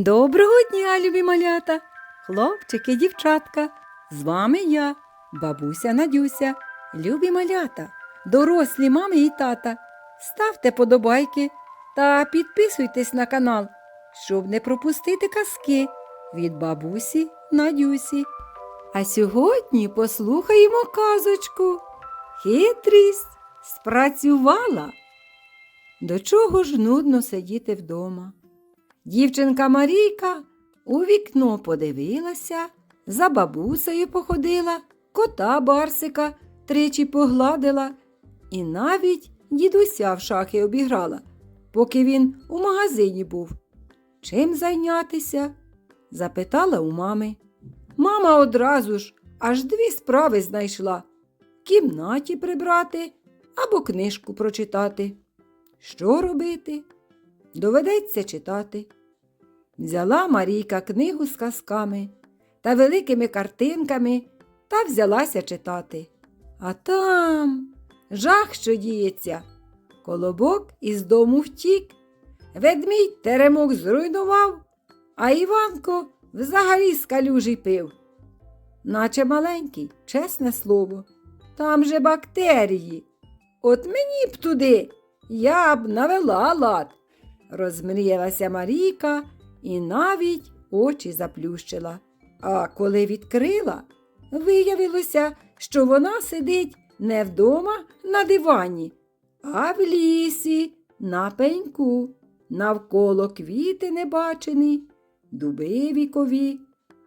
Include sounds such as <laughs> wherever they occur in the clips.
Доброго дня, любі малята, хлопчики, дівчатка. З вами я, бабуся Надюся, любі малята, дорослі мами і тата. Ставте подобайки та підписуйтесь на канал, щоб не пропустити казки від бабусі Надюсі. А сьогодні послухаємо казочку. Хитрість спрацювала. До чого ж нудно сидіти вдома? Дівчинка Марійка у вікно подивилася, за бабусею походила, кота Барсика тричі погладила і навіть дідуся в шахи обіграла, поки він у магазині був. Чим зайнятися? запитала у мами. Мама одразу ж аж дві справи знайшла в кімнаті прибрати або книжку прочитати. Що робити? Доведеться читати. Взяла Марійка книгу з казками та великими картинками та взялася читати. А там жах, що діється. Колобок із дому втік, ведмідь теремок зруйнував, а Іванко взагалі з калюжі пив. Наче маленький, чесне слово. Там же бактерії. От мені б туди, я б навела лад. Розмріялася Марійка і навіть очі заплющила. А коли відкрила, виявилося, що вона сидить не вдома на дивані, а в лісі на пеньку. Навколо квіти небачені, дуби вікові,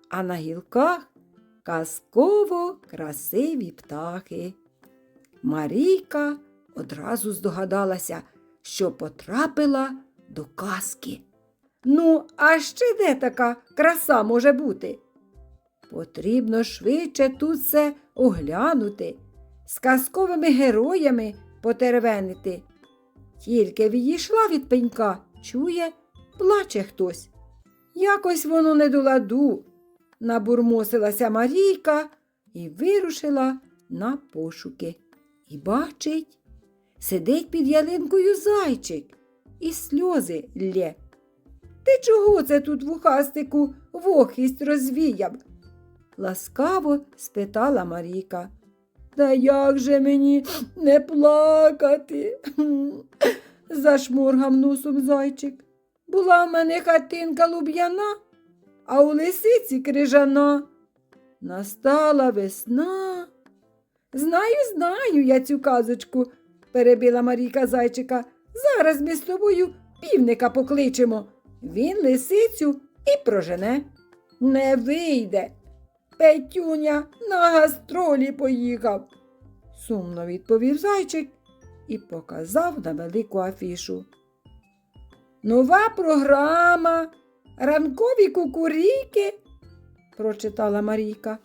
а на гілках казково красиві птахи. Марійка одразу здогадалася, що потрапила до казки. Ну, а ще де така краса може бути? Потрібно швидше тут все оглянути, з казковими героями потеревенити. Тільки відійшла від пенька, чує, плаче хтось. Якось воно не до ладу. Набурмосилася Марійка і вирушила на пошуки. І бачить, сидить під ялинкою зайчик і сльози лє. Ти чого це тут вухастику вохість розвіяв? ласкаво спитала Марійка. Та як же мені не плакати? <clears throat> зашморгав носом зайчик. Була в мене хатинка луб'яна, а у лисиці крижана. Настала весна. Знаю, знаю я цю казочку, перебила Марійка зайчика. Зараз ми з тобою півника покличемо. Він лисицю і прожене. Не вийде. Петюня на гастролі поїхав, сумно відповів зайчик і показав на велику афішу. Нова програма, ранкові кукуріки, прочитала Марійка.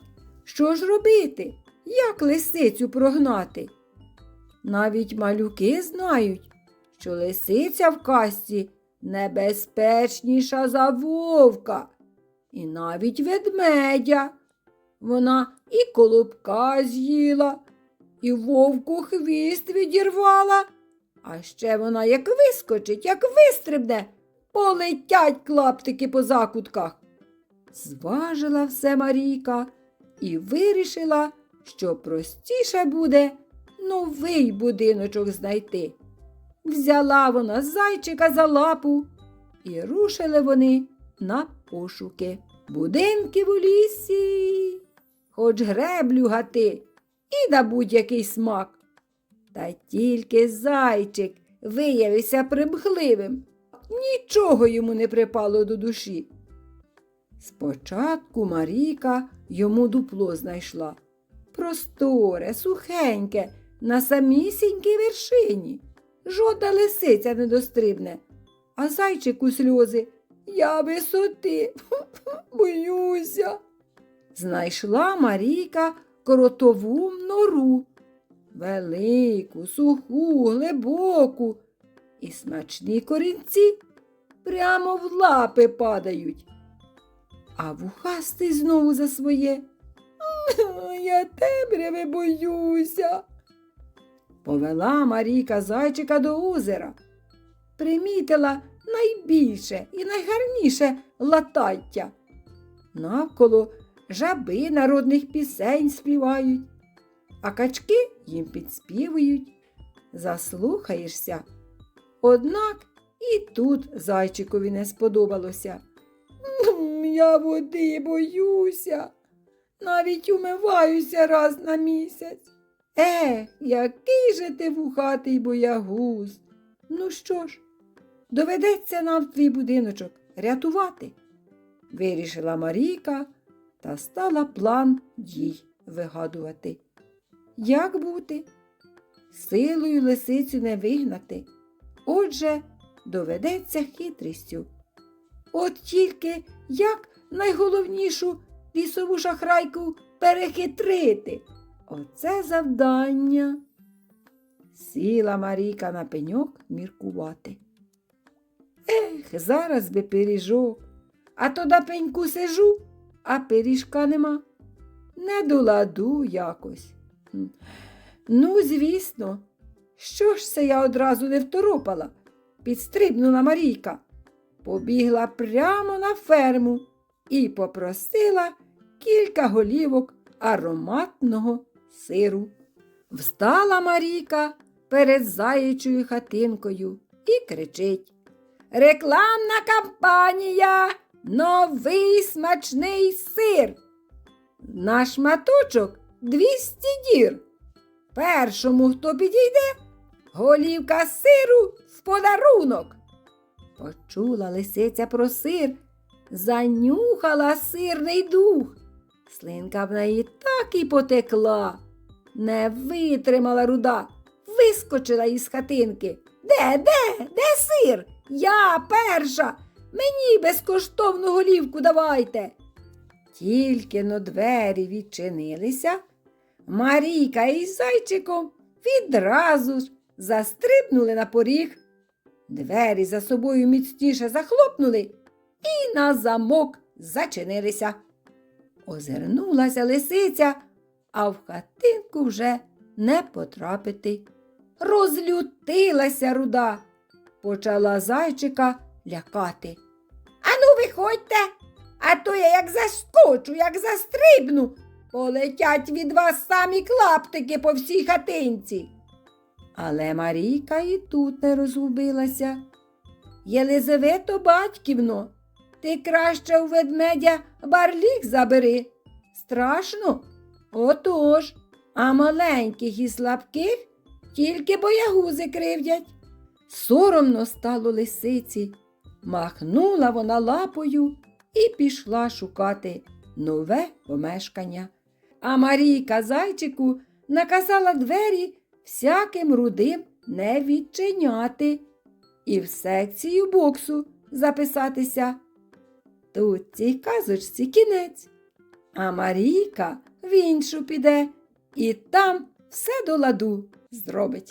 Що ж робити? Як лисицю прогнати? Навіть малюки знають, що лисиця в касті небезпечніша за вовка, і навіть ведмедя. Вона і колобка з'їла, і вовку хвіст відірвала. А ще вона як вискочить, як вистрибне, полетять клаптики по закутках. Зважила все Марійка і вирішила, що простіше буде новий будиночок знайти. Взяла вона зайчика за лапу, і рушили вони на пошуки. Будинків у лісі, хоч греблю гати і на будь-який смак. Та тільки зайчик виявився примхливим, нічого йому не припало до душі. Спочатку Марійка йому дупло знайшла. Просторе, сухеньке, на самісінькій вершині. Жодна лисиця не дострибне, а зайчик у сльози. Я висоти, <laughs> боюся. Знайшла Марійка кротову нору. Велику, суху, глибоку. І смачні корінці прямо в лапи падають. А вухастий знову за своє. <laughs> Я темряви боюся. Повела Марійка зайчика до озера. Примітила, найбільше і найгарніше латаття. Навколо жаби народних пісень співають, а качки їм підспівують. Заслухаєшся. Однак і тут зайчикові не сподобалося. Я води боюся, навіть умиваюся раз на місяць. Е, який же ти вухатий боягуз. Ну що ж, доведеться нам твій будиночок рятувати, вирішила Марійка та стала план дій вигадувати. Як бути? Силою лисицю не вигнати. Отже, доведеться хитрістю. От тільки як найголовнішу лісову шахрайку перехитрити. Оце завдання. Сіла Марійка на пеньок міркувати. Ех, зараз би пиріжок, а то на пеньку сижу, а пиріжка нема. Не до ладу якось. Ну, звісно, що ж це я одразу не второпала? Підстрибнула Марійка, побігла прямо на ферму і попросила кілька голівок ароматного сиру. Встала Марійка перед заячою хатинкою і кричить Рекламна кампанія, новий смачний сир. На шматочок 200 дір. Першому, хто підійде, голівка сиру в подарунок. Почула лисиця про сир, занюхала сирний дух. Слинка в неї так і потекла. Не витримала руда, вискочила із хатинки. Де, де, де сир? Я перша. Мені безкоштовну голівку давайте. Тільки но двері відчинилися, Марійка із зайчиком відразу ж застрибнули на поріг. Двері за собою міцніше захлопнули і на замок зачинилися. Озирнулася лисиця, а в хатинку вже не потрапити. Розлютилася руда, почала зайчика лякати. Ану, виходьте, а то я як заскочу, як застрибну, полетять від вас самі клаптики по всій хатинці. Але Марійка і тут не розгубилася. Єлизавето батьківно, ти краще у ведмедя барлік забери. Страшно? Отож, а маленьких і слабких тільки боягузи кривдять. Соромно стало лисиці. Махнула вона лапою і пішла шукати нове помешкання. А Марійка зайчику наказала двері всяким рудим не відчиняти і в секцію боксу записатися. Тут цій казочці кінець, а Марійка в іншу піде і там все до ладу зробить.